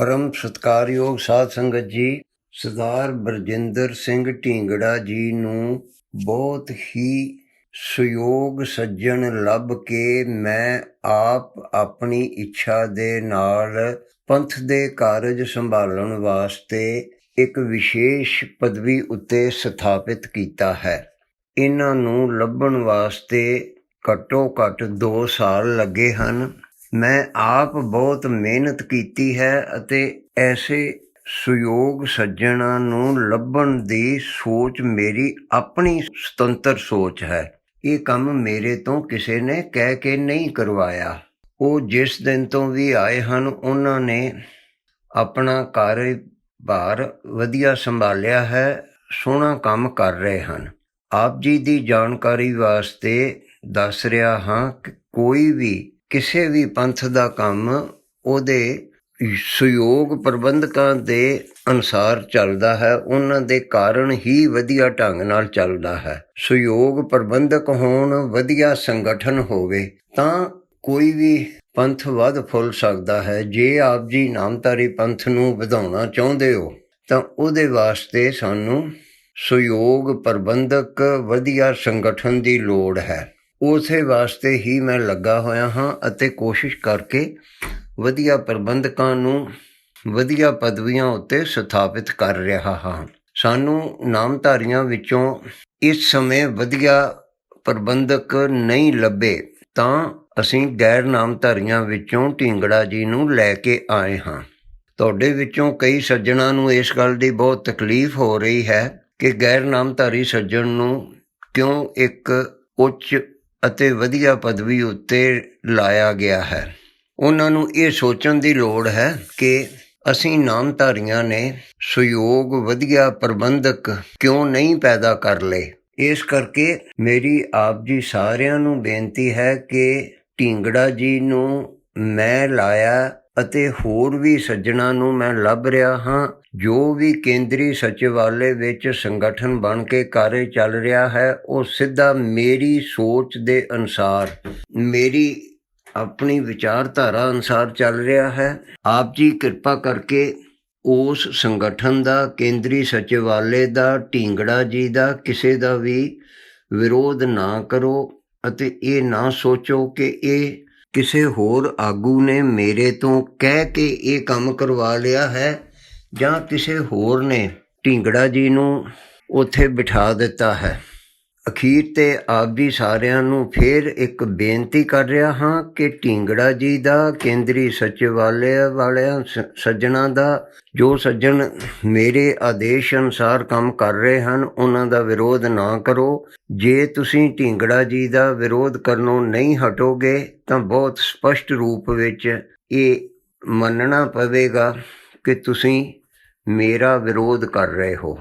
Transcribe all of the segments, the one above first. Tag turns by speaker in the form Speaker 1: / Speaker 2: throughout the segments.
Speaker 1: ਪਰਮ ਸਤਕਾਰਯੋਗ ਸਾਧ ਸੰਗਤ ਜੀ, ਸਰਦਾਰ ਬਰਜਿੰਦਰ ਸਿੰਘ ਢੀਂਗੜਾ ਜੀ ਨੂੰ ਬਹੁਤ ਹੀ ਸੁਯੋਗ ਸੱਜਣ ਲੱਭ ਕੇ ਮੈਂ ਆਪ ਆਪਣੀ ਇੱਛਾ ਦੇ ਨਾਲ ਪੰਥ ਦੇ ਕਾਰਜ ਸੰਭਾਲਣ ਵਾਸਤੇ ਇੱਕ ਵਿਸ਼ੇਸ਼ ਪਦਵੀ ਉੱਤੇ ਸਥਾਪਿਤ ਕੀਤਾ ਹੈ। ਇਹਨਾਂ ਨੂੰ ਲੱਭਣ ਵਾਸਤੇ ਘੱਟੋ ਘੱਟ 2 ਸਾਲ ਲੱਗੇ ਹਨ। ਮੈਂ ਆਪ ਬਹੁਤ ਮਿਹਨਤ ਕੀਤੀ ਹੈ ਅਤੇ ਐਸੇ ਸੁਯੋਗ ਸੱਜਣਾ ਨੂੰ ਲੱਭਣ ਦੀ ਸੋਚ ਮੇਰੀ ਆਪਣੀ ਸੁਤੰਤਰ ਸੋਚ ਹੈ। ਇਹ ਕੰਮ ਮੇਰੇ ਤੋਂ ਕਿਸੇ ਨੇ ਕਹਿ ਕੇ ਨਹੀਂ ਕਰਵਾਇਆ। ਉਹ ਜਿਸ ਦਿਨ ਤੋਂ ਵੀ ਆਏ ਹਨ, ਉਹਨਾਂ ਨੇ ਆਪਣਾ ਕਾਰੋਬਾਰ ਵਧੀਆ ਸੰਭਾਲਿਆ ਹੈ, ਸੋਹਣਾ ਕੰਮ ਕਰ ਰਹੇ ਹਨ। ਆਪ ਜੀ ਦੀ ਜਾਣਕਾਰੀ ਵਾਸਤੇ ਦੱਸ ਰਿਹਾ ਹਾਂ ਕਿ ਕੋਈ ਵੀ ਕਿਸੇ ਵੀ ਪੰਥ ਦਾ ਕੰਮ ਉਹਦੇ ਸਹਿਯੋਗ ਪ੍ਰਬੰਧਕਾਂ ਦੇ ਅਨੁਸਾਰ ਚੱਲਦਾ ਹੈ, ਉਹਨਾਂ ਦੇ ਕਾਰਨ ਹੀ ਵਧੀਆ ਢੰਗ ਨਾਲ ਚੱਲਦਾ ਹੈ। ਸਹਿਯੋਗ ਪ੍ਰਬੰਧਕ ਹੋਣ, ਵਧੀਆ ਸੰਗਠਨ ਹੋਵੇ, ਤਾਂ ਕੋਈ ਵੀ ਪੰਥ ਵੱਧ ਫੁੱਲ ਸਕਦਾ ਹੈ। ਜੇ ਆਪ ਜੀ ਨਾਮਧਾਰੀ ਪੰਥ ਨੂੰ ਵਧਾਉਣਾ ਚਾਹੁੰਦੇ ਹੋ, ਤਾਂ ਉਹਦੇ ਵਾਸਤੇ ਸਾਨੂੰ ਸਹਿਯੋਗ ਪ੍ਰਬੰਧਕ ਵਧੀਆ ਸੰਗਠਨ ਦੀ ਲੋੜ ਹੈ। ਉਸੇ ਵਾਸਤੇ ਹੀ ਮੈਂ ਲੱਗਾ ਹੋਇਆ ਹਾਂ ਅਤੇ ਕੋਸ਼ਿਸ਼ ਕਰਕੇ ਵਧੀਆ ਪ੍ਰਬੰਧਕਾਂ ਨੂੰ ਵਧੀਆ ਪਦਵੀਆਂ ਉੱਤੇ ਸਥਾਪਿਤ ਕਰ ਰਿਹਾ ਹਾਂ। ਸਾਨੂੰ ਨਾਮਧਾਰੀਆਂ ਵਿੱਚੋਂ ਇਸ ਸਮੇਂ ਵਧੀਆ ਪ੍ਰਬੰਧਕ ਨਹੀਂ ਲੱਭੇ ਤਾਂ ਅਸੀਂ ਗੈਰ ਨਾਮਧਾਰੀਆਂ ਵਿੱਚੋਂ ਢਿੰਗੜਾ ਜੀ ਨੂੰ ਲੈ ਕੇ ਆਏ ਹਾਂ। ਤੁਹਾਡੇ ਵਿੱਚੋਂ ਕਈ ਸੱਜਣਾ ਨੂੰ ਇਸ ਗੱਲ ਦੀ ਬਹੁਤ ਤਕਲੀਫ ਹੋ ਰਹੀ ਹੈ ਕਿ ਗੈਰ ਨਾਮਧਾਰੀ ਸੱਜਣ ਨੂੰ ਕਿਉਂ ਇੱਕ ਉੱਚ ਅਤੇ ਵਧੀਆ ਪਦਵੀ ਉੱਤੇ ਲਾਇਆ ਗਿਆ ਹੈ। ਉਹਨਾਂ ਨੂੰ ਇਹ ਸੋਚਣ ਦੀ ਲੋੜ ਹੈ ਕਿ ਅਸੀਂ ਨਾਮਧਾਰੀਆਂ ਨੇ ਸਹਿਯੋਗ ਵਧੀਆ ਪ੍ਰਬੰਧਕ ਕਿਉਂ ਨਹੀਂ ਪੈਦਾ ਕਰ ਲਏ। ਇਸ ਕਰਕੇ ਮੇਰੀ ਆਪ ਜੀ ਸਾਰਿਆਂ ਨੂੰ ਬੇਨਤੀ ਹੈ ਕਿ ਢਿੰਗੜਾ ਜੀ ਨੂੰ ਮੈਂ ਲਾਇਆ ਅਤੇ ਹੋਰ ਵੀ ਸੱਜਣਾ ਨੂੰ ਮੈਂ ਲੱਭ ਰਿਹਾ ਹਾਂ, ਜੋ ਵੀ ਕੇਂਦਰੀ ਸਚਿਵਾਲੇ ਵਿੱਚ ਸੰਗਠਨ ਬਣ ਕੇ ਕਾਰਜ ਚੱਲ ਰਿਹਾ ਹੈ, ਉਹ ਸਿੱਧਾ ਮੇਰੀ ਸੋਚ ਦੇ ਅਨੁਸਾਰ, ਮੇਰੀ ਆਪਣੀ ਵਿਚਾਰਧਾਰਾ ਅਨੁਸਾਰ ਚੱਲ ਰਿਹਾ ਹੈ। ਆਪ ਜੀ ਕਿਰਪਾ ਕਰਕੇ ਉਸ ਸੰਗਠਨ ਦਾ, ਕੇਂਦਰੀ ਸਚਿਵਾਲੇ ਦਾ, ਢਿੰਗੜਾ ਜੀ ਦਾ ਕਿਸੇ ਦਾ ਵੀ ਵਿਰੋਧ ਨਾ ਕਰੋ ਅਤੇ ਇਹ ਨਾ ਸੋਚੋ ਕਿ ਇਹ ਕਿਸੇ ਹੋਰ ਆਗੂ ਨੇ ਮੇਰੇ ਤੋਂ ਕਹਿ ਕੇ ਇਹ ਕੰਮ ਕਰਵਾ ਲਿਆ ਹੈ ਜਾਂ ਕਿਸੇ ਹੋਰ ਨੇ ਢਿੰਗੜਾ ਜੀ ਨੂੰ ਉੱਥੇ ਬਿਠਾ ਦਿੱਤਾ ਹੈ। ਅਖੀਰ ਤੇ ਆਪ ਜੀ ਸਾਰਿਆਂ ਨੂੰ ਫੇਰ ਇੱਕ ਬੇਨਤੀ ਕਰ ਰਿਹਾ ਹਾਂ ਕਿ ਢਿੰਗੜਾ ਜੀ ਦਾ, ਕੇਂਦਰੀ ਸਚਿਵਾਲੇ ਵਾਲਿਆਂ ਸ- ਸੱਜਣਾ ਦਾ, ਜੋ ਸੱਜਣ ਮੇਰੇ ਆਦੇਸ਼ ਅਨੁਸਾਰ ਕੰਮ ਕਰ ਰਹੇ ਹਨ, ਉਹਨਾਂ ਦਾ ਵਿਰੋਧ ਨਾ ਕਰੋ। ਜੇ ਤੁਸੀਂ ਢਿੰਗੜਾ ਜੀ ਦਾ ਵਿਰੋਧ ਕਰਨੋਂ ਨਹੀਂ ਹਟੋਗੇ, ਤਾਂ ਬਹੁਤ ਸਪਸ਼ਟ ਰੂਪ ਵਿੱਚ ਇਹ ਮੰਨਣਾ ਪਵੇਗਾ ਕਿ ਤੁਸੀਂ ਮੇਰਾ ਵਿਰੋਧ ਕਰ ਰਹੇ ਹੋ।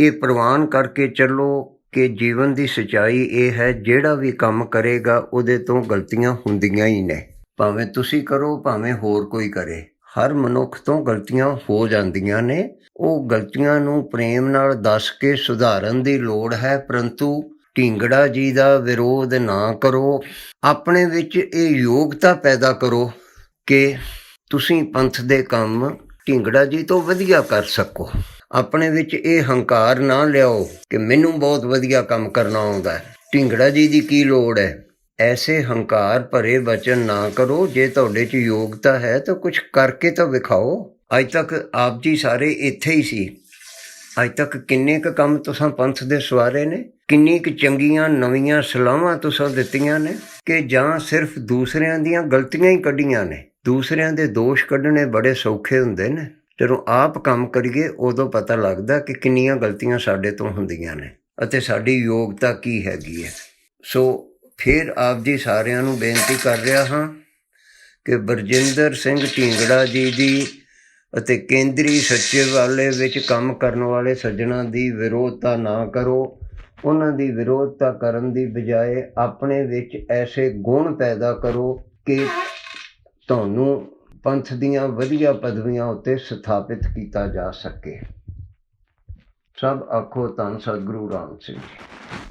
Speaker 1: ਇਹ ਪ੍ਰਵਾਨ ਕਰਕੇ ਚੱਲੋ ਕਿ ਜੀਵਨ ਦੀ ਸਚਾਈ ਇਹ ਹੈ, ਜਿਹੜਾ ਵੀ ਕੰਮ ਕਰੇਗਾ, ਉਹਦੇ ਤੋਂ ਗਲਤੀਆਂ ਹੁੰਦੀਆਂ ਹੀ ਨੇ। ਭਾਵੇਂ ਤੁਸੀਂ ਕਰੋ, ਭਾਵੇਂ ਹੋਰ ਕੋਈ ਕਰੇ, ਹਰ ਮਨੁੱਖ ਤੋਂ ਗਲਤੀਆਂ ਹੋ ਜਾਂਦੀਆਂ ਨੇ। ਉਹ ਗਲਤੀਆਂ ਨੂੰ ਪ੍ਰੇਮ ਨਾਲ ਦੱਸ ਕੇ ਸੁਧਾਰਨ ਦੀ ਲੋੜ ਹੈ, ਪਰੰਤੂ ਢਿੰਗੜਾ ਜੀ ਦਾ ਵਿਰੋਧ ਨਾ ਕਰੋ। ਆਪਣੇ ਵਿੱਚ ਇਹ ਯੋਗਤਾ ਪੈਦਾ ਕਰੋ ਕਿ ਤੁਸੀਂ ਪੰਥ ਦੇ ਕੰਮ ਢਿੰਗੜਾ ਜੀ ਤੋਂ ਵਧੀਆ ਕਰ ਸਕੋ। ਆਪਣੇ ਵਿੱਚ ਇਹ ਹੰਕਾਰ ਨਾ ਲਿਆਓ ਕਿ ਮੈਨੂੰ ਬਹੁਤ ਵਧੀਆ ਕੰਮ ਕਰਨਾ ਆਉਂਦਾ ਹੈ। ਢਿੰਗੜਾ ਜੀ ਦੀ ਕੀ ਲੋੜ ਹੈ? ਐਸੇ ਹੰਕਾਰ ਭਰੇ ਵਚਨ ਨਾ ਕਰੋ, ਜੇ ਤੁਹਾਡੇ 'ਚ ਯੋਗਤਾ ਹੈ ਤਾਂ ਕੁਝ ਕਰਕੇ ਤਾਂ ਵਿਖਾਓ। ਅੱਜ ਤੱਕ ਆਪ ਜੀ ਸਾਰੇ ਇੱਥੇ ਹੀ ਸੀ। ਅੱਜ ਤੱਕ ਕਿੰਨੇ ਕੁ ਕੰਮ ਤੁਸੀਂ ਪੰਥ ਦੇ ਸਵਾਰੇ ਨੇ? ਕਿੰਨੀ ਕੁ ਚੰਗੀਆਂ ਨਵੀਆਂ ਸਲਾਹਾਂ ਤੁਸੀਂ ਦਿੱਤੀਆਂ ਨੇ? ਕਿ ਜਾਂ ਸਿਰਫ ਦੂਸਰਿਆਂ ਦੀਆਂ ਗਲਤੀਆਂ ਹੀ ਕੱਢੀਆਂ ਨੇ? ਦੂਸਰਿਆਂ ਦੇ ਦੋਸ਼ ਕੱਢਣੇ ਬੜੇ ਸੌਖੇ ਹੁੰਦੇ ਨੇ। ਜਦੋਂ ਆਪ ਕੰਮ ਕਰੀਏ, ਉਦੋਂ ਪਤਾ ਲੱਗਦਾ ਕਿ ਕਿੰਨੀਆਂ ਗਲਤੀਆਂ ਸਾਡੇ ਤੋਂ ਹੁੰਦੀਆਂ ਨੇ ਅਤੇ ਸਾਡੀ ਯੋਗਤਾ ਕੀ ਹੈਗੀ ਹੈ। ਸੋ ਫਿਰ ਆਪ ਜੀ ਸਾਰਿਆਂ ਨੂੰ ਬੇਨਤੀ ਕਰ ਰਿਹਾ ਹਾਂ ਕਿ ਬਰਜਿੰਦਰ ਸਿੰਘ ਢੀਂਗੜਾ ਜੀ ਦੀ ਅਤੇ ਕੇਂਦਰੀ ਸਚਿਵਾਲੇ ਵਿੱਚ ਕੰਮ ਕਰਨ ਵਾਲੇ ਸੱਜਣਾ ਦੀ ਵਿਰੋਧਤਾ ਨਾ ਕਰੋ। ਉਹਨਾਂ ਦੀ ਵਿਰੋਧਤਾ ਕਰਨ ਦੀ ਬਜਾਏ ਆਪਣੇ ਵਿੱਚ ਐਸੇ ਗੁਣ ਪੈਦਾ ਕਰੋ ਕਿ ਤੁਹਾਨੂੰ ਪੰਥ ਦੀਆਂ ਵਧੀਆ ਪਦਵੀਆਂ ਉੱਤੇ ਸਥਾਪਿਤ ਕੀਤਾ ਜਾ ਸਕੇ। ਸਭ ਆਖੋ ਧੰਨ ਸਤਿਗੁਰੂ ਰਾਮ ਸਿੰਘ ਜੀ।